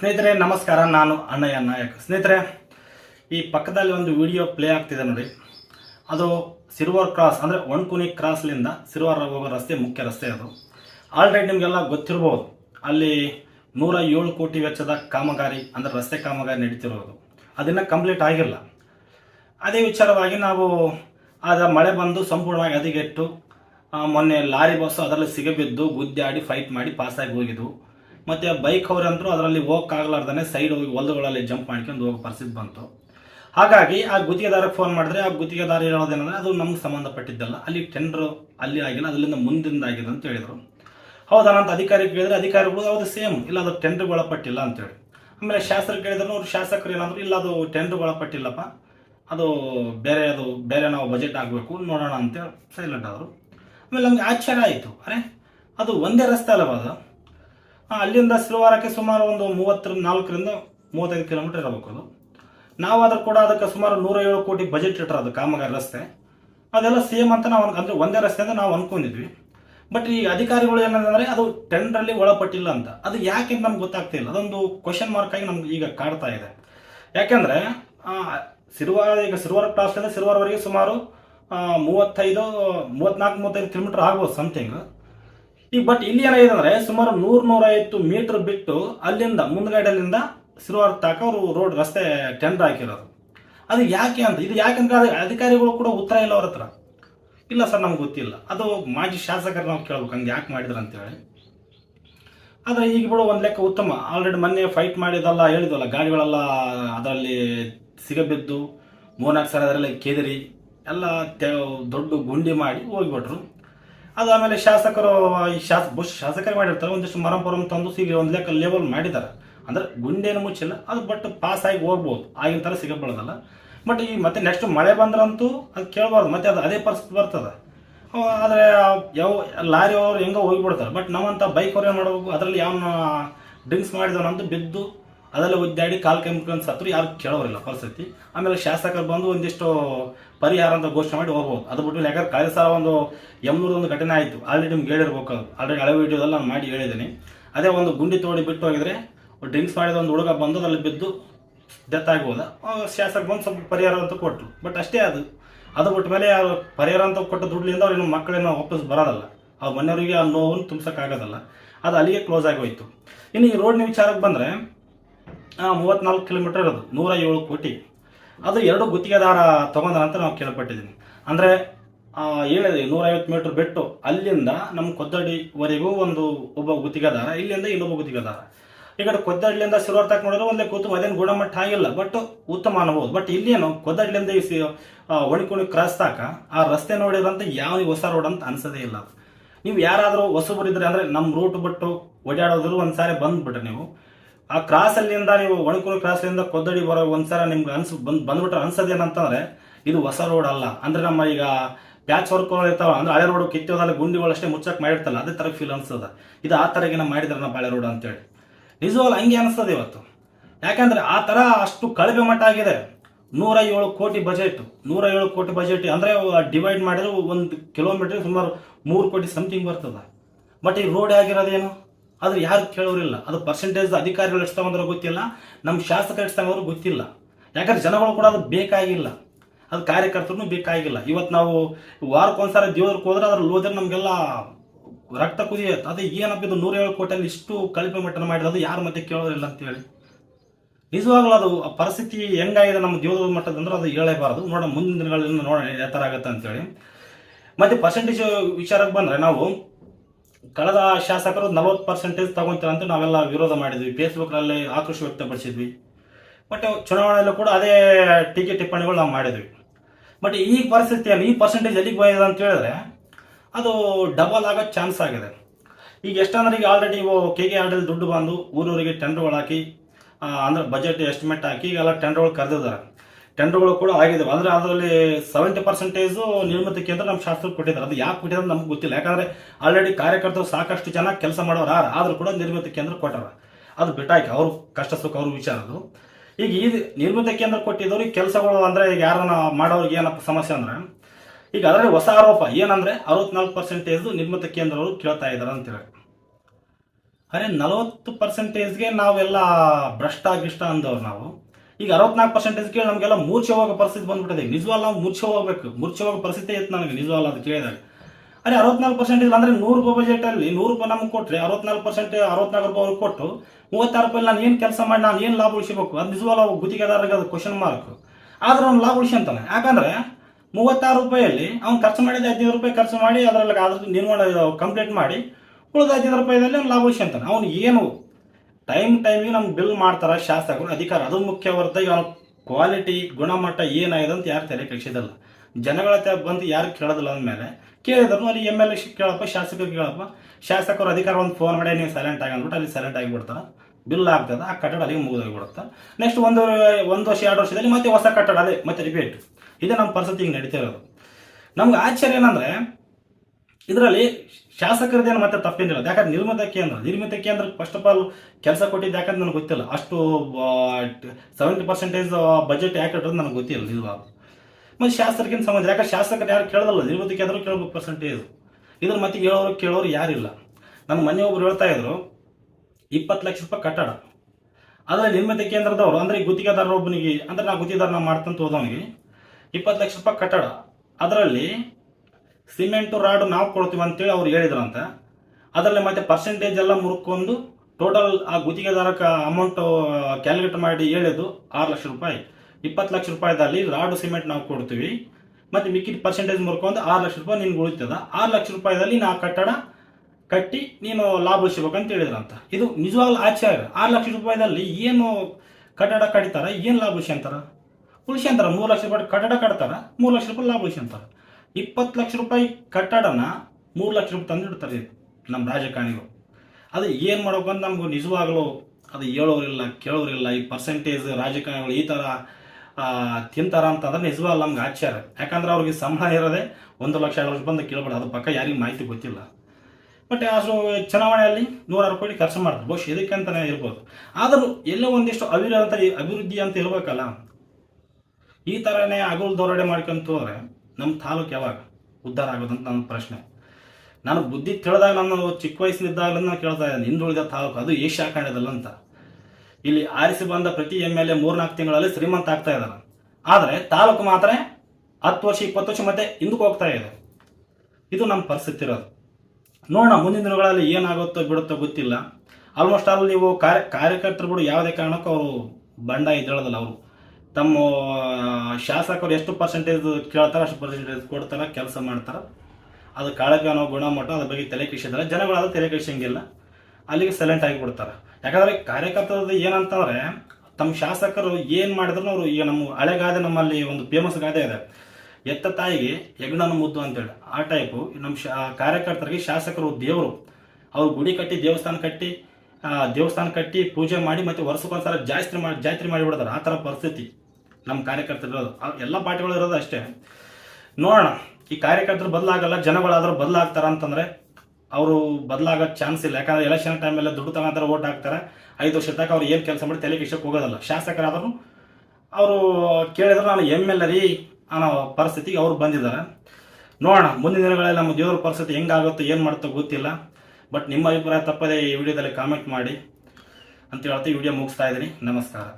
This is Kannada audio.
ಸ್ನೇಹಿತರೆ ನಮಸ್ಕಾರ. ನಾನು ಅಣ್ಣಯ್ಯ ನಾಯಕ್. ಸ್ನೇಹಿತರೆ ಈ ಪಕ್ಕದಲ್ಲಿ ಒಂದು ವಿಡಿಯೋ ಪ್ಲೇ ಆಗ್ತಿದೆ ನೋಡಿ. ಅದು ಸಿರುವಾರ್ ಕ್ರಾಸ್ ಅಂದರೆ ಒಣ್ಕುನಿ ಕ್ರಾಸ್ಲಿಂದ ಸಿರುವಾರ ಹೋಗೋ ರಸ್ತೆ ಮುಖ್ಯ ರಸ್ತೆ ಅದು. ಆಲ್ರೆಡಿ ನಿಮಗೆಲ್ಲ ಗೊತ್ತಿರ್ಬೋದು. ಅಲ್ಲಿ ನೂರ ಏಳು ಕೋಟಿ ವೆಚ್ಚದ ಕಾಮಗಾರಿ ಅಂದರೆ ರಸ್ತೆ ಕಾಮಗಾರಿ ನಡೀತಿರೋದು. ಅದನ್ನು ಕಂಪ್ಲೀಟ್ ಆಗಿಲ್ಲ. ಅದೇ ವಿಚಾರವಾಗಿ ನಾವು ಆದ ಮಳೆ ಬಂದು ಸಂಪೂರ್ಣವಾಗಿ ಹದಗೆಟ್ಟು ಆ, ಮೊನ್ನೆ ಲಾರಿ ಬಸ್ಸು ಅದರಲ್ಲಿ ಸಿಗಬಿದ್ದು ಗುದ್ದಾಡಿ ಫೈಟ್ ಮಾಡಿ ಪಾಸಾಗಿ ಹೋಗಿದ್ವು. ಮತ್ತು ಬೈಕ್ ಅವರಂತರೂ ಅದರಲ್ಲಿ ಹೋಗಕ್ಕಾಗಲಾರ್ದೇ ಸೈಡ್ ಹೋಗಿ ಹೊಲಗಳಲ್ಲಿ ಜಂಪ್ ಮಾಡ್ಕೊಂಡು ಹೋಗೋ ಪರಿಸ್ಥಿತಿ ಬಂತು. ಹಾಗಾಗಿ ಆ ಗುತ್ತಿಗೆದಾರಕ್ಕೆ ಫೋನ್ ಮಾಡಿದ್ರೆ ಆ ಗುತ್ತಿಗೆದಾರ ಹೇಳೋದೇನಂದ್ರೆ ಅದು ನಮ್ಗೆ ಸಂಬಂಧಪಟ್ಟಿದ್ದಲ್ಲ, ಅಲ್ಲಿ ಟೆಂಡರ್ ಅಲ್ಲಿ ಆಗಿಲ್ಲ, ಅದರಿಂದ ಮುಂದಿಂದ ಆಗಿದೆ ಅಂತ ಹೇಳಿದರು. ಹೌದಾ ಅಂತ ಅಧಿಕಾರಿ ಕೇಳಿದ್ರೆ ಅಧಿಕಾರಿಗಳು ಅದು ಸೇಮ್ ಇಲ್ಲ ಅದು ಟೆಂಡರ್ಗೆ ಒಳಪಟ್ಟಿಲ್ಲ ಅಂತೇಳಿ ಆಮೇಲೆ ಶಾಸಕರು ಕೇಳಿದ್ರು, ಅವ್ರು ಶಾಸಕರು ಏನಂದ್ರು, ಇಲ್ಲ ಅದು ಟೆಂಡರ್ಗೆ ಒಳಪಟ್ಟಿಲ್ಲಪ್ಪ, ಅದು ಬೇರೆ ಅದು ಬೇರೆ ನಾವು ಬಜೆಟ್ ಆಗಬೇಕು, ನೋಡೋಣ ಅಂತೇಳಿ ಸೈಲೆಂಟ್ ಆದರು. ಆಮೇಲೆ ನಮ್ಗೆ ಆಶ್ಚರ್ಯ ಆಯಿತು. ಅರೆ, ಅದು ಒಂದೇ ರಸ್ತೆ ಅಲ್ಲವ ಅದು. ಅಲ್ಲಿಂದ ಸಿಲ್ವಾರಕ್ಕೆ ಸುಮಾರು ಒಂದು ಮೂವತ್ತರ ನಾಲ್ಕರಿಂದ ಮೂವತ್ತೈದು ಕಿಲೋಮೀಟರ್ ಇರಬೇಕು ಅದು. ನಾವಾದ್ರೂ ಕೂಡ ಅದಕ್ಕೆ ಸುಮಾರು ನೂರ ಏಳು ಕೋಟಿ ಬಜೆಟ್ ಇಟ್ಟರು ಅದು ಕಾಮಗಾರಿ ರಸ್ತೆ. ಅದೆಲ್ಲ ಸೇಮ್ ಅಂತ ನಾವು ಅಂದ್ರೆ ಒಂದೇ ರಸ್ತೆ ಅಂತ ನಾವು ಅನ್ಕೊಂಡಿದ್ವಿ. ಬಟ್ ಈ ಅಧಿಕಾರಿಗಳು ಏನಂದ್ರೆ ಅದು ಟೆಂಡರಲ್ಲಿ ಒಳಪಟ್ಟಿಲ್ಲ ಅಂತ. ಅದು ಯಾಕೆ ನಮ್ಗೆ ಗೊತ್ತಾಗ್ತಿಲ್ಲ ಅದೊಂದು ಕ್ವಶನ್ ಮಾರ್ಕ್ ಆಗಿ ನಮ್ಗೆ ಈಗ ಕಾಡ್ತಾ ಇದೆ. ಯಾಕೆಂದ್ರೆ ಸಿರುವಾರ ಈಗ ಸಿರುವಾರ ಅಂದ್ರೆ ಸಿರುವಾರವರೆಗೆ ಸುಮಾರು ಮೂವತ್ತೈದು ಮೂವತ್ನಾಲ್ಕು ಮೂವತ್ತೈದು ಕಿಲೋಮೀಟರ್ ಆಗ್ಬೋದು ಸಮಥಿಂಗ್ ಈಗ ಬಟ್ ಇಲ್ಲಿ ಏನಾಗಿದೆ ಅಂದ್ರೆ ಸುಮಾರು ನೂರ ನೂರೈವತ್ತು ಮೀಟರ್ ಬಿಟ್ಟು ಅಲ್ಲಿಂದ ಮುಂದ್ಗಡೆಯಿಂದ ಸಿರುವಾರ ತಾಕ ಅವರು ರೋಡ್ ರಸ್ತೆ ಟೆಂಡರ್ ಹಾಕಿರೋದು. ಅದು ಯಾಕೆ ಅಂತ, ಇದು ಯಾಕೆ ಅಂದ್ರೆ ಅಧಿಕಾರಿಗಳು ಕೂಡ ಉತ್ತರ ಇಲ್ಲ ಅವ್ರ ಹತ್ರ. ಇಲ್ಲ ಸರ್, ನಮ್ಗೆ ಗೊತ್ತಿಲ್ಲ. ಅದು ಮಾಜಿ ಶಾಸಕರು ನಾವು ಕೇಳ್ಬೇಕು, ಹಂಗೆ ಯಾಕೆ ಮಾಡಿದ್ರು ಅಂತೇಳಿ. ಆದರೆ ಈಗ ಬಿಡು, ಒಂದು ಲೆಕ್ಕ ಉತ್ತಮ. ಆಲ್ರೆಡಿ ಮೊನ್ನೆ ಫೈಟ್ ಮಾಡಿದಲ್ಲ ಹೇಳಿದ್ವಲ್ಲ, ಗಾಡಿಗಳೆಲ್ಲ ಅದರಲ್ಲಿ ಸಿಗಬಿದ್ದು, ಮೂರ್ನಾಲ್ಕು ಸಾವಿರ ಅದರಲ್ಲಿ ಕೆದರಿ, ಎಲ್ಲ ದೊಡ್ಡ ಗುಂಡಿ ಮಾಡಿ ಹೋಗಿಬಿಟ್ರು. ಅದು ಆಮೇಲೆ ಶಾಸಕರು, ಈ ಶಾಸ ಬುಷ್ ಶಾಸಕರು ಮಾಡಿರ್ತಾರೆ, ಒಂದಿಷ್ಟು ಮರಂ ಪರಂ ತಂದು ಸಿಗಿ ಒಂದು ಲೆಕ್ಕ ಲೆವೆಲ್ ಮಾಡಿದ್ದಾರೆ. ಅಂದ್ರೆ ಗುಂಡೇನು ಮುಚ್ಚಿಲ್ಲ, ಅದು ಬಟ್ ಪಾಸ್ ಆಗಿ ಹೋಗ್ಬೋದು, ಆಗಿನ ಥರ ಸಿಗಬಾರ್ದಲ್ಲ. ಬಟ್ ಈ ಮತ್ತೆ ನೆಕ್ಸ್ಟ್ ಮಳೆ ಬಂದ್ರಂತೂ ಅದು ಕೇಳಬಾರ್ದು, ಮತ್ತೆ ಅದು ಅದೇ ಪರಿಸ್ಥಿತಿ ಬರ್ತದೆ. ಆದರೆ ಯಾವ, ಲಾರಿ ಅವರು ಹೆಂಗೋ ಹೋಗಿಬಿಡ್ತಾರೆ. ಬಟ್ ನಮ್ಮಂಥ ಬೈಕ್ ಅವ್ರು ಏನು ಮಾಡಬೇಕು, ಅದರಲ್ಲಿ ಯಾವ ಡ್ರಿಂಕ್ಸ್ ಮಾಡಿದವನಂತೂ ಬಿದ್ದು ಅದರಲ್ಲಿ ಒದ್ದಾಡಿ ಕಾಲು ಕೈ ಮುಟ್ಕೊಂಡು ಸತ್ರು ಯಾರು ಕೇಳೋರಿಲ್ಲ ಪರಿಸ್ಥಿತಿ ಆಮೇಲೆ ಶಾಸಕರು ಬಂದು ಒಂದಿಷ್ಟು ಪರಿಹಾರ ಅಂತ ಘೋಷಣೆ ಮಾಡಿ ಹೋಗ್ಬೋದು. ಅದು ಬಿಟ್ಟು ಯಾಕಂದ್ರೆ ಕಳೆದ ಸಲ ಒಂದು ಒಂದು ಘಟನೆ ಆಯಿತು. ಆಲ್ರೆಡಿ ನಿಮ್ಗೆ ಹೇಳಿರ್ಬೇಕು ಆಲ್ರೆಡಿ ಹಳೆ ವಿಡಿಯೋದಲ್ಲಿ ನಾನು ಮಾಡಿ ಹೇಳಿದ್ದೀನಿ. ಅದೇ ಒಂದು ಗುಂಡಿ ತೋಡಿ ಬಿಟ್ಟು ಹೋಗಿದ್ರೆ ಡ್ರಿಂಕ್ಸ್ ಮಾಡಿದ ಒಂದು ಹುಡುಗ ಬಂದು ಅದರಲ್ಲಿ ಬಿದ್ದು ಡೆತ್ ಆಗ್ಬೋದ? ಶಾಸಕ ಬಂದು ಸ್ವಲ್ಪ ಪರಿಹಾರ ಅಂತ ಕೊಟ್ಟರು ಬಟ್ ಅಷ್ಟೇ ಅದು. ಅದು ಬಿಟ್ಟ ಮೇಲೆ ಆ ಪರಿಹಾರ ಅಂತ ಕೊಟ್ಟ ದುಡ್ಲಿಂದ ಅವ್ರೇನು ಮಕ್ಕಳೇನೋ ವಾಪಸ್ ಬರೋದಲ್ಲ. ಆ ಮನೆಯವರಿಗೆ ಆ ನೋವನ್ನು ತುಂಬಿಸೋಕ್ಕಾಗೋದಲ್ಲ. ಅದು ಅಲ್ಲಿಗೆ ಕ್ಲೋಸ್ ಆಗೋಯ್ತು ಇನ್ನು ಈ ರೋಡ್ನ ವಿಚಾರಕ್ಕೆ ಬಂದರೆ ಮೂವತ್ನಾಲ್ಕು ಕಿಲೋಮೀಟರ್ ಇರೋದು. ನೂರ ಏಳು ಕೋಟಿ. ಅದು ಎರಡು ಗುತ್ತಿಗೆದಾರ ತಗೊಂಡ ಅಂತ ನಾವು ಕೇಳ್ಪಟ್ಟಿದ್ದೀನಿ ಅಂದರೆ ಹೇಳಿದೆ ನೂರೈವತ್ತು ಮೀಟರ್ ಬಿಟ್ಟು ಅಲ್ಲಿಂದ ನಮ್ಮ ಕೊದ್ದಡಿವರೆಗೂ ಒಂದು ಒಬ್ಬ ಗುತ್ತಿಗೆದಾರ ಇಲ್ಲಿಂದ ಇನ್ನೊಬ್ಬ ಗುತ್ತಿಗೆದಾರ. ಈ ಕಡೆ ಕೊದ್ದಡ್ಲಿಂದ ಸಿಲ್ವರ್ ತಕ್ಕ ನೋಡಿದ್ರೆ ಒಂದೇ ಕೂತು ಅದೇನು ಗುಣಮಟ್ಟ ಆಗಿಲ್ಲ ಬಟ್ ಉತ್ತಮ ಅನ್ಬೋದು. ಬಟ್ ಇಲ್ಲೇನು ಕೊದ್ದಡ್ಲಿಂದ ಈ ಒಣಕೊಣಿ ಆ, ಒಣಕುಣಿ ಕ್ರಾಸ್ ತಾಕ ಆ ರಸ್ತೆ ನೋಡಿದ್ರಂತ ಯಾವ ಹೊಸ ರೋಡ್ ಅಂತ ಅನ್ಸೋದೇ ಇಲ್ಲ. ನೀವು ಯಾರಾದರೂ ಹೊಸಬರಿದ್ರೆ ಅಂದರೆ ನಮ್ಮ ರೂಟ್ ಬಿಟ್ಟು ಓಡಾಡೋದ್ರು ಒಂದ್ಸಾರಿ ಬಂದ್ಬಿಟ್ರೆ ನೀವು ಆ ಕ್ರಾಸಲ್ಲಿಂದ ನೀವು ಒಣಕುಣಿ ಕ್ರಾಸ್ಲಿಂದ ಕೊದ್ದಡಿ ಬರೋ ಒಂದ್ಸಲ ನಿಮ್ಗೆ ಅನ್ಸ್ ಬಂದ್ ಬಂದ್ಬಿಟ್ರೆ ಅನ್ಸೋದೇನಂತಂದ್ರೆ ಇದು ಹೊಸ ರೋಡ್ ಅಲ್ಲ. ಅಂದ್ರೆ ನಮ್ಮ ಈಗ ಪ್ಯಾಚ್ ವರ್ಕ್ಗಳು ಇರ್ತಾವ ಅಂದ್ರೆ ಹಳೆ ರೋಡ್ ಕಿತ್ತೋದಲ್ಲ, ಗುಂಡಿಗಳು ಅಷ್ಟೇ ಮುಚ್ಚಕ್ಕೆ ಮಾಡಿರ್ತಲ್ಲ ಅದೇ ಥರ ಫೀಲ್ ಅನ್ಸದ. ಇದು ಆ ಥರಗಿನ ಮಾಡಿದ್ರೆ ನಮ್ಮ ಹಳೆ ರೋಡ್ ಅಂತೇಳಿ. ನಿಜವಾಗ್ಲೂ ಹಂಗೆ ಅನಿಸ್ತದೆ ಇವತ್ತು. ಯಾಕಂದ್ರೆ ಆ ಥರ ಅಷ್ಟು ಕಳಪೆ ಮಟ್ಟ ಆಗಿದೆ. ನೂರ ಏಳು ಕೋಟಿ ಬಜೆಟ್ ನೂರ ಏಳು ಕೋಟಿ ಬಜೆಟ್ ಅಂದರೆ ಡಿವೈಡ್ ಮಾಡಿದ್ರೆ ಒಂದು ಕಿಲೋಮೀಟರ್ ಸುಮಾರು ಮೂರು ಕೋಟಿ ಸಮಥಿಂಗ್ ಬರ್ತದೆ. ಬಟ್ ಈ ರೋಡ್ ಆಗಿರೋದೇನು ಆದ್ರೆ ಯಾರು ಕೇಳೋರಿಲ್ಲ. ಅದು ಪರ್ಸೆಂಟೇಜ್ ಅಧಿಕಾರಿಗಳು ಎಷ್ಟು ತಗೊಂಡ್ರೆ ಗೊತ್ತಿಲ್ಲ. ನಮ್ಮ ಶಾಸಕರು ಎಷ್ಟು ತಗೊಂಡ್ರು ಗೊತ್ತಿಲ್ಲ. ಯಾಕಂದ್ರೆ ಜನಗಳು ಕೂಡ ಅದು ಬೇಕಾಗಿಲ್ಲ. ಅದು ಕಾರ್ಯಕರ್ತರು ಬೇಕಾಗಿಲ್ಲ. ಇವತ್ತು ನಾವು ವಾರಕ್ಕೊಂದ್ಸಲ ದೇವ್ರಿಗೆ ಹೋದ್ರೆ ಅದ್ರ ಲೋದ್ರೆ ನಮಗೆಲ್ಲ ರಕ್ತ ಕುದಿಯತ್ತೆ. ಅದು ಏನಪ್ಪ ಇದು ನೂರ ಏಳು ಕೋಟಿಯಲ್ಲಿ ಇಷ್ಟು ಕಳಪೆ ಮಟ್ಟನ ಮಾಡಿದ. ಅದು ಯಾರು ಮತ್ತೆ ಕೇಳೋರಿಲ್ಲ ಅಂತೇಳಿ. ನಿಜವಾಗ್ಲೂ ಅದು ಆ ಪರಿಸ್ಥಿತಿ ಹೆಂಗಾಗಿದೆ ನಮ್ಮ ದೇವದ ಮಟ್ಟದಂದ್ರೆ ಅದು ಹೇಳಬಾರದು. ನೋಡೋಣ ಮುಂದಿನ ದಿನಗಳಲ್ಲಿ ನೋಡೋಣ ಯಾವ ಥರ ಆಗುತ್ತೆ ಅಂತೇಳಿ. ಮತ್ತೆ ಪರ್ಸೆಂಟೇಜ್ ವಿಚಾರಕ್ಕೆ ಬಂದರೆ ನಾವು ಕಳೆದ ಶಾಸಕರು ನಲವತ್ತು ಪರ್ಸೆಂಟೇಜ್ ತಗೊಂತೀರ ಅಂತ ನಾವೆಲ್ಲ ವಿರೋಧ ಮಾಡಿದ್ವಿ. ಫೇಸ್ಬುಕ್ನಲ್ಲಿ ಆಕ್ರೋಶ ವ್ಯಕ್ತಪಡಿಸಿದ್ವಿ. ಬಟ್ ಚುನಾವಣೆಯಲ್ಲೂ ಕೂಡ ಅದೇ ಟೀಕೆ ಟಿಪ್ಪಣಿಗಳು ನಾವು ಮಾಡಿದ್ವಿ. ಬಟ್ ಈ ಪರಿಸ್ಥಿತಿಯಲ್ಲಿ, ಈ ಪರ್ಸೆಂಟೇಜ್ ಎಲ್ಲಿಗೆ ಬಂದಿದೆ ಅಂತ ಹೇಳಿದ್ರೆ, ಅದು ಡಬಲ್ ಆಗೋ ಚಾನ್ಸ್ ಆಗಿದೆ. ಈಗ ಎಷ್ಟಂದ್ರೆ ಈಗ ಆಲ್ರೆಡಿ ಇವು ಕೆ ಕೆ ಆರ್ಡಲ್ಲಿ ದುಡ್ಡು ಬಂದು ಊರೂರಿಗೆ ಟೆಂಡರ್ಗಳು ಹಾಕಿ ಅಂದ್ರೆ ಬಜೆಟ್ ಎಸ್ಟಿಮೇಟ್ ಹಾಕಿ ಈಗೆಲ್ಲ ಟೆಂಡರ್ಗಳು ಕರೆದಿದ್ದಾರೆ. ಟೆಂಡರ್ಗಳು ಕೂಡ ಆಗಿದ್ದಾವೆ ಅಂದರೆ ಅದರಲ್ಲಿ ಸೆವೆಂಟಿ ಪರ್ಸೆಂಟೇಜು ನಿರ್ಮಿತ ಕೇಂದ್ರ ನಮ್ಮ ಶಾಸ್ತ್ರ ಕೊಟ್ಟಿದ್ದಾರೆ. ಅದು ಯಾಕೆ ಕೊಟ್ಟಿದ್ದಾರೆ ನಮ್ಗೆ ಗೊತ್ತಿಲ್ಲ. ಯಾಕಂದ್ರೆ ಆಲ್ರೆಡಿ ಕಾರ್ಯಕರ್ತರು ಸಾಕಷ್ಟು ಜನ ಕೆಲಸ ಮಾಡೋರು ಯಾರು? ಆದ್ರೂ ಕೂಡ ನಿರ್ಮಿತ ಕೇಂದ್ರ ಕೊಟ್ಟಾರ ಅದು ಬಿಟ್ಟಾಕಿ ಅವರು ಕಷ್ಟ ಸುಖ, ಅವ್ರ ವಿಚಾರ ಅದು. ಈಗ ಈ ನಿರ್ಮಿತ ಕೇಂದ್ರ ಕೊಟ್ಟಿದ್ದವ್ರಿಗೆ ಕೆಲಸಗಳು ಅಂದ್ರೆ ಈಗ ಯಾರನ್ನ ಮಾಡೋರಿಗೆ ಏನಪ್ಪ ಸಮಸ್ಯೆ ಅಂದ್ರೆ, ಈಗ ಅದರಲ್ಲಿ ಹೊಸ ಆರೋಪ ಏನಂದ್ರೆ ಅರವತ್ನಾಲ್ಕು ಪರ್ಸೆಂಟೇಜ್ ನಿರ್ಮಿತ ಕೇಂದ್ರವರು ಕೇಳ್ತಾ ಇದ್ದಾರೆ ಅಂತೇಳಿ ಅರೆ ನಲವತ್ತು ಪರ್ಸೆಂಟೇಜ್ಗೆ ನಾವೆಲ್ಲ ಭ್ರಷ್ಟ, ಗಿಷ್ಟ ಅಂದವ್ರು ನಾವು. ಈಗ ಅರವತ್ನಾಲ್ಕು ಪರ್ಸೆಂಟೇಜ್ ಕೇಳಿ ನಮಗೆಲ್ಲ ಮೂರ್ಛೆ ಹೋಗೋ ಪರಿಸ್ಥಿತಿ ಬಂದ್ಬಿಟ್ಟಿದೆ. ನಿಜವಲ್ಲ ನಾವು ಮೂರ್ಛೆ ಹೋಗ್ಬೇಕು ಮೂರ್ಛೆ ಹೋಗೋ ಪರಿಸ್ಥಿತಿ ಇತ್ತು ನನಗೆ ನಿಜವಲ್ಲ ಅದು ಕೇಳಿದಾಗ. ಅರೆ ಅರವತ್ನಾಲ್ಕು ಪರ್ಸೆಂಟೇಜ್ ಅಂದ್ರೆ ನೂರು ರೂಪಾಯಿ ಬಜೆಟ್ ಅಲ್ಲಿ, ನೂರು ರೂಪಾಯಿ ನಮ್ಗೆ ಕೊಟ್ಟರೆ ಅರವತ್ನಾಲ್ಕು ಪರ್ಸೆಂಟ್ ಅರವತ್ನಾಲ್ಕು ರೂಪಾಯಿ ಅವ್ರಿಗೆ ಕೊಟ್ಟು ಮೂವತ್ತಾರು ರೂಪಾಯಿ ನಾನು ಏನು ಕೆಲಸ ಮಾಡಿ ನಾನು ಏನು ಲಾಭ ಉಳಿಸಬೇಕು? ಅದು ನಿಜವಲ್ಲ ಗುತ್ತಿಗೆದಾರರಿಗೆ ಅದು ಕ್ವಶನ್ ಮಾರ್ಕ್ ಆದ್ರೆ ಅವ್ನು ಲಾಭ ಉಳಿಸಿ ಅಂತಾನೆ. ಯಾಕಂದ್ರೆ ಮೂವತ್ತಾರು ರೂಪಾಯಲ್ಲಿ ಅವ್ನು ಖರ್ಚು ಮಾಡಿದ ಹದಿನೈದು ರೂಪಾಯಿ ಖರ್ಚು ಮಾಡಿ ಅದರಲ್ಲಿ ಅದ್ರ ನಿರ್ಮಾಣ ಕಂಪ್ಲೀಟ್ ಮಾಡಿ ಉಳಿದ ಹದಿನೈದು ರೂಪಾಯಿದಲ್ಲಿ ಅವ್ನು ಲಾಭ ಉಳಿಸಿ ಅಂತಾನೆ. ಅವ್ನು ಏನು ಟೈಮ್ ಟೈಮಿಗೆ ನಮ್ಗೆ ಬಿಲ್ ಮಾಡ್ತಾರೆ ಶಾಸಕರು, ಅಧಿಕಾರ. ಅದು ಮುಖ್ಯ ಇವನ ಕ್ವಾಲಿಟಿ ಗುಣಮಟ್ಟ ಏನಾಗಿದೆ ಅಂತ ಯಾರು ತಲೆ ಕೆಡಿಸಿದಲ್ಲ. ಜನಗಳ ಬಂದು ಯಾರು ಕೇಳೋದಿಲ್ಲ ಅಂದಮೇಲೆ ಕೇಳಿದ್ರು, ಅಲ್ಲಿ ಎಂ ಎಲ್ ಎ ಕೇಳಪ್ಪ, ಶಾಸಕರು ಕೇಳಪ್ಪ. ಶಾಸಕರು ಅಧಿಕಾರ ಒಂದು ಫೋನ್ ಮಾಡಿ, ನೀವು ಸೈಲೆಂಟ್ ಆಗಿ ಅಂದ್ಬಿಟ್ಟು ಅಲ್ಲಿ ಸೈಲೆಂಟ್ ಆಗಿಬಿಡ್ತಾರೆ ಬಿಲ್ ಆಗ್ತದೆ, ಆ ಕಟ್ಟಡ ಅಲ್ಲಿಗೆ ಮುಗಿದೋಗಿಬಿಡುತ್ತೆ. ನೆಕ್ಸ್ಟ್ ಒಂದು ಒಂದು ವರ್ಷ, ಎರಡು ವರ್ಷದಲ್ಲಿ ಮತ್ತೆ ಹೊಸ ಕಟ್ಟಡ, ಅದೇ ಮತ್ತೆ ರಿಪೀಟ್ ಇದೇ ನಮ್ಮ ಪರಿಸ್ಥಿತಿ ಹಿಂಗೆ ನಡೀತಿರೋದು ನಮ್ಗೆ ಆಶ್ಚರ್ಯ ಏನಂದ್ರೆ ಇದರಲ್ಲಿ ಶಾಸಕರದೇನು ಮತ್ತೆ ತಪ್ಪೇನಿಲ್ಲ. ಯಾಕಂದ್ರೆ ನಿರ್ಮಿತ ಕೇಂದ್ರ ನಿರ್ಮಿತ ಕೇಂದ್ರ ಫಸ್ಟ್ ಆಫ್ ಆಲ್ ಕೆಲಸ ಕೊಟ್ಟಿದ್ದು ಯಾಕಂದ್ರೆ ನನಗೆ ಗೊತ್ತಿಲ್ಲ. ಅಷ್ಟು ಸೆವೆಂಟಿ ಪರ್ಸೆಂಟೇಜ್ ಬಜೆಟ್ ಯಾಕೆ ಇಟ್ಟದ್ದು ನನಗೆ ಗೊತ್ತಿಲ್ಲ ನಿಜವಾಗ ಮತ್ತು ಶಾಸಕರಿಗಿಂತ ಸಂಬಂಧ ಯಾಕಂದ್ರೆ ಶಾಸಕರು ಯಾರು ಕೇಳೋದಲ್ಲ. ನಿರ್ಮಿತ ಕೇಂದ್ರ ಕೇಳಬೇಕು ಪರ್ಸೆಂಟೇಜ್ ಇದ್ರ ಮತ್ತೆ ಹೇಳೋರು ಕೇಳೋರು ಯಾರಿಲ್ಲ ನನ್ನ ಮನೆ ಒಬ್ರು ಹೇಳ್ತಾ ಇದ್ರು, ಇಪ್ಪತ್ತು ಲಕ್ಷ ರೂಪಾಯಿ ಕಟ್ಟಡ. ಆದರೆ ನಿರ್ಮಿತ ಕೇಂದ್ರದವರು, ಅಂದರೆ ಈ ಅಂದರೆ ನಾ ಗುತ್ತಿಗೆದಾರ ನಾ ಮಾಡ್ತಂತ ಹೋದವನಿಗೆ ಇಪ್ಪತ್ತು ಲಕ್ಷ ರೂಪಾಯಿ ಕಟ್ಟಡ. ಅದರಲ್ಲಿ ಸಿಮೆಂಟು, ರಾಡು ನಾವು ಕೊಡ್ತೀವಿ ಅಂತೇಳಿ ಅವ್ರು ಹೇಳಿದ್ರಂತ. ಅದರಲ್ಲಿ ಮತ್ತೆ ಪರ್ಸೆಂಟೇಜ್ ಎಲ್ಲ ಮುರ್ಕೊಂಡು ಟೋಟಲ್ ಆ ಗುತ್ತಿಗೆದಾರಕ್ಕೆ ಅಮೌಂಟು ಕ್ಯಾಲ್ಕುಲೇಟ್ ಮಾಡಿ ಹೇಳಿದ್ದು ಆರು ಲಕ್ಷ ರೂಪಾಯಿ. ಇಪ್ಪತ್ತು ಲಕ್ಷ ರೂಪಾಯಿದಲ್ಲಿ ರಾಡು ಸಿಮೆಂಟ್ ನಾವು ಕೊಡ್ತೀವಿ. ಮತ್ತು ಮಿಕ್ಕಿದ ಪರ್ಸೆಂಟೇಜ್ ಮುರ್ಕೊಂಡು ಆರು ಲಕ್ಷ ರೂಪಾಯಿ ನಿನ್ಗೆ ಉಳಿತದ. ಆರು ಲಕ್ಷ ರೂಪಾಯಿದಲ್ಲಿ ನಾ ಕಟ್ಟಡ ಕಟ್ಟಿ ನೀನು ಲಾಭ ಉಳಿಸ್ಬೇಕಂತ ಹೇಳಿದ್ರಂತ. ಇದು ನಿಜವಾಗ್ಲೂ ಆಶ್ಚರ್ಯ. ಆರು ಲಕ್ಷ ರೂಪಾಯಿದಲ್ಲಿ ಏನು ಕಟ್ಟಡ ಕಡಿತಾರ? ಏನು ಲಾಭ ಕುರಿಷಿ ಅಂತಾರ ಮೂರು ಲಕ್ಷ ರೂಪಾಯಿ ಕಟ್ಟಡ ಕಟ್ತಾರ? ಮೂರು ಲಕ್ಷ ರೂಪಾಯಿ ಲಾಭ ಉಳಿಸ್ಕೊಂತಾರ ಇಪ್ಪತ್ತು ಲಕ್ಷ ರೂಪಾಯಿ ಕಟ್ಟಡನ ಮೂರು ಲಕ್ಷ ರೂಪಾಯಿ ತಂದಿಡ್ತಾರೆ ನಮ್ಮ ರಾಜಕಾರಣಿಗಳು. ಅದು ಏನು ಮಾಡೋಕೆ ಅಂತ ನಮಗೂ ನಿಜವಾಗ್ಲೂ ಅದು ಹೇಳೋರಿಲ್ಲ, ಕೇಳೋರಿಲ್ಲ. ಈ ಪರ್ಸೆಂಟೇಜ್ ರಾಜಕಾರಣಿಗಳು ಈ ಥರ ತಿಂತಾರ ಅಂತಂದ್ರೆ ನಿಜವಾಗ್ಲೂ ನಮ್ಗೆ ಆಶ್ಚರ್ಯ. ಯಾಕಂದ್ರೆ ಅವ್ರಿಗೆ ಸಂಬಳ ಇರೋದೇ ಒಂದು ಲಕ್ಷ, ಎರಡು ಲಕ್ಷ ಬಂದು ಕೇಳ್ಬೇಡ. ಅದ್ರ ಪಕ್ಕ ಯಾರಿಗೂ ಮಾಹಿತಿ ಗೊತ್ತಿಲ್ಲ. ಬಟ್ ಅಷ್ಟು ಚುನಾವಣೆಯಲ್ಲಿ ನೂರಾರು ಕೋಟಿ ಖರ್ಚು ಮಾಡ್ತಾರೆ. ಬಹುಶಃ ಇದಕ್ಕೆ ಅಂತಾನೆ ಇರ್ಬೋದು. ಆದರೂ ಎಲ್ಲೋ ಒಂದಿಷ್ಟು ಅಭಿವೃದ್ಧಿ ಅಭಿವೃದ್ಧಿ ಅಂತ ಇರಬೇಕಲ್ಲ, ಈ ಥರನೇ ಅಗಲು ದೊರಡೆ ಮಾಡ್ಕೊಂತ ಹೋದ್ರೆ ನಮ್ಮ ತಾಲೂಕು ಯಾವಾಗ ಉದ್ಧಾರ ಆಗೋದಂತ ನನ್ನ ಪ್ರಶ್ನೆ. ನಾನು ಬುದ್ಧಿ ತಿಳಿದಾಗ ನಾನು ಚಿಕ್ಕ ವಯಸ್ಸಿನಿದ್ದಾಗಲೂ ನಾನು ಕೇಳ್ತಾ ಇದ್ದೇನೆ. ಹಿಂದುಳಿದ ತಾಲೂಕು, ಅದು ಏಷ್ಯಾ ಖಂಡದಲ್ಲ ಅಂತ. ಇಲ್ಲಿ ಆರಿಸಿ ಬಂದ ಪ್ರತಿ ಎಂ ಎಲ್ ಎ ಮೂರ್ನಾಲ್ಕು ತಿಂಗಳಲ್ಲಿ ಶ್ರೀಮಂತ ಆಗ್ತಾ ಇದ್ದಾರೆ. ಆದರೆ ತಾಲೂಕು ಮಾತ್ರ ಹತ್ತು ವರ್ಷ, ಇಪ್ಪತ್ತು ವರ್ಷ ಮತ್ತೆ ಹಿಂದಕ್ಕೆ ಹೋಗ್ತಾ ಇದೆ. ಇದು ನಮ್ಮ ಪರಿಸ್ಥಿತಿ ಇರೋದು. ನೋಡೋಣ, ಮುಂದಿನ ದಿನಗಳಲ್ಲಿ ಏನಾಗುತ್ತೋ ಬಿಡುತ್ತೋ ಗೊತ್ತಿಲ್ಲ. ಆಲ್ಮೋಸ್ಟ್ ಆಲ್ ನೀವು ಕಾರ್ಯ, ಕಾರ್ಯಕರ್ತರುಗಳು ಯಾವುದೇ ಕಾರಣಕ್ಕೂ ಅವರು ಬಂಡ ಇದ್ದೇಳೋದಲ್ಲ ಅವರು. ತಮ್ಮ ಶಾಸಕರು ಎಷ್ಟು ಪರ್ಸೆಂಟೇಜ್ ಕೇಳ್ತಾರೆ ಅಷ್ಟು ಪರ್ಸೆಂಟೇಜ್ ಕೊಡ್ತಾರೆ, ಕೆಲಸ ಮಾಡ್ತಾರೆ. ಅದು ಕಾಳಕ್ಕೆ ಅನ್ನೋ ಗುಣಮಟ್ಟ, ಅದ್ರ ಬಗ್ಗೆ ತಲೆ ಕೆಡಿಸಿದ್ರೆ ಜನಗಳು ಅದು ತಲೆ ಕೆಡಿಸಂಗಿಲ್ಲ. ಅಲ್ಲಿಗೆ ಸೈಲೆಂಟ್ ಯಾಕಂದ್ರೆ ಕಾರ್ಯಕರ್ತರದ್ದು ಏನಂತಂದ್ರೆ, ತಮ್ಮ ಶಾಸಕರು ಏನು ಮಾಡಿದ್ರು ಅವರು ಈಗ ನಮ್ಮ ಹಳೆ ಗಾದೆ ನಮ್ಮಲ್ಲಿ ಒಂದು ಫೇಮಸ್ ಗಾದೆ ಇದೆ. ಎತ್ತ ತಾಯಿಗೆ ಯಜ್ಞನ ಮುದ್ದು ಅಂತೇಳಿ. ಆ ಟೈಪು ನಮ್ಮ ಶಾ ಕಾರ್ಯಕರ್ತರಿಗೆ ಶಾಸಕರು ದೇವರು. ಅವ್ರು ಗುಡಿ ಕಟ್ಟಿ, ದೇವಸ್ಥಾನ ಕಟ್ಟಿ ದೇವಸ್ಥಾನ ಕಟ್ಟಿ ಪೂಜೆ ಮಾಡಿ ಮತ್ತೆ ವರ್ಷಕ್ಕೊಂದ್ಸಲ ಜಾಸ್ತಿ ಮಾಡಿ ಜಾತ್ರೆ ಮಾಡಿಬಿಡ್ತಾರೆ ಆ ಥರ ಪರಿಸ್ಥಿತಿ ನಮ್ಮ ಕಾರ್ಯಕರ್ತರು ಎಲ್ಲ ಪಾರ್ಟಿಗಳು ಇರೋದು ಅಷ್ಟೇ. ನೋಡೋಣ. ಈ ಕಾರ್ಯಕರ್ತರು ಬದಲಾಗಲ್ಲ, ಜನಗಳಾದರೂ ಬದಲಾಗ್ತಾರ ಅಂತಂದ್ರೆ ಅವರು ಬದಲಾಗೋ ಚಾನ್ಸ್ ಇಲ್ಲ. ಯಾಕಂದ್ರೆ ಎಲೆಕ್ಷನ್ ಟೈಮಲ್ಲಿ ದುಡ್ಡು ತಗೊಂತಾರೆ ಓಟ್ ಹಾಕ್ತಾರೆ. ಐದು ವರ್ಷ ತನಕ ಅವ್ರು ಏನು ಕೆಲಸ ಮಾಡಿ ತಲೆಗೆ ಇಷ್ಟಕ್ಕೆ ಹೋಗೋದಲ್ಲ. ಶಾಸಕರಾದರೂ ಅವರು ಕೇಳಿದ್ರೆ, ನಾನು ಎಂ ಎಲ್ ರೀ. ಅನ್ನೋ ಪರಿಸ್ಥಿತಿಗೆ ಅವ್ರು ಬಂದಿದ್ದಾರೆ. ನೋಡೋಣ. ಮುಂದಿನ ದಿನಗಳಲ್ಲಿ ನಮ್ಮ ದೇವ್ರ ಪರಿಸ್ಥಿತಿ ಹೆಂಗಾಗುತ್ತೋ, ಏನು ಮಾಡುತ್ತೋ ಗೊತ್ತಿಲ್ಲ. ಬಟ್ ನಿಮ್ಮ ಅಭಿಪ್ರಾಯ ತಪ್ಪದೆ ಈ ವಿಡಿಯೋದಲ್ಲಿ ಕಾಮೆಂಟ್ ಮಾಡಿ. ಅಂತ ಹೇಳ್ತಾ ವಿಡಿಯೋ ಮುಗಿಸ್ತಾ ಇದ್ದೀನಿ. ನಮಸ್ಕಾರ.